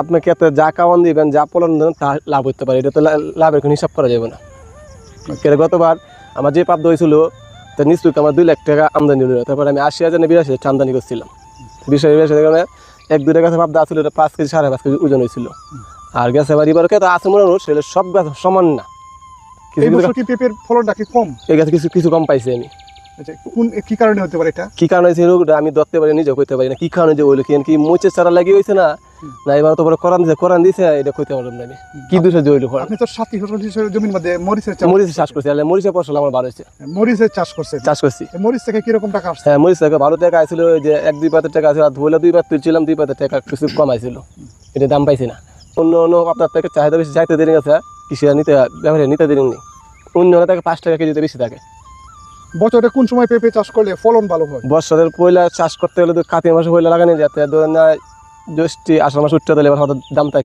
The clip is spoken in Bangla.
আপনি ক্ষেত্রে যা কামান দিবেন যা ফলন দেবেন তা লাভ হতে পারে। এটা তো লাভের কোনো হিসাব করা যাবে না। কেন গতবার আমার যে প্রাপ্ত হয়েছিল তার নিশ্চয়ই আমার দুই লাখ টাকা আমদানি হলো। তারপরে আমি আশি হাজার বিরাশি হাজার আমদানি করছিলাম। বিরাশি হাজার কারণে এক দুইটা গাছে ভাবতে আসলে এটা পাঁচ কেজি সাড়ে পাঁচ কেজি ওজন হয়েছিল। আর গেছে এবার এবার তো আছে মনে হলো সেগুলো সব গাছ সমান না। কিছু এই কিছু কি পেঁপের ফলনটা কি কম? এই গাছে কিছু কিছু কম পাইছি আমি। আচ্ছা কোন কি কারণে হতে পারে এটা? কি কারণে আমি ধরতে পারি নিজেও করতে পারি না কি কারণে যে হইল কি কি মোচের চারা লাগিয়ে হয়েছে না? না এবার তো বড় করান দিছে করান দিছে এটা কইতে পারলাম না আমি। কি দোষে যে হইল আপনি তো সাত শতাংশ জমির মধ্যে মরিচের চাষ মরিচ চাষ করছি আর মরিচের ফসল আমার ভালো হয়েছে। মরিচের চাষ করছেন চাষ করছি। মরিচ থেকে কীরকম টাকা আসছে? হ্যাঁ মরিচ থেকে ভালো টাকা আসছিল যে এক দুই পাতের টাকা আসছিল আর ধুলে দুই পাত তুলছিলাম দুই পাতের টাকা কিছু কম আইছিল এটা দাম পাইছি না। অন্য অন্য আপনার থেকে চাহিদা বেশি চাইতে দেরি গেছে কৃষিরা নিতে ব্যবহারে নিতে দেরি অন্য পাঁচ টাকা কেজিতে বেশি থাকে। বছরে কোন সময় পেঁপে চাষ করলে ফলন ভালো হয়? বর্ষাদের পয়লা চাষ করতে হলে তো কাতি মাসে পয়লা লাগানি যাতে ধরেন না জ্যৈষ্ঠী আষাঢ় মাস উঠতে দিলে এবার হয়তো দাম থাকে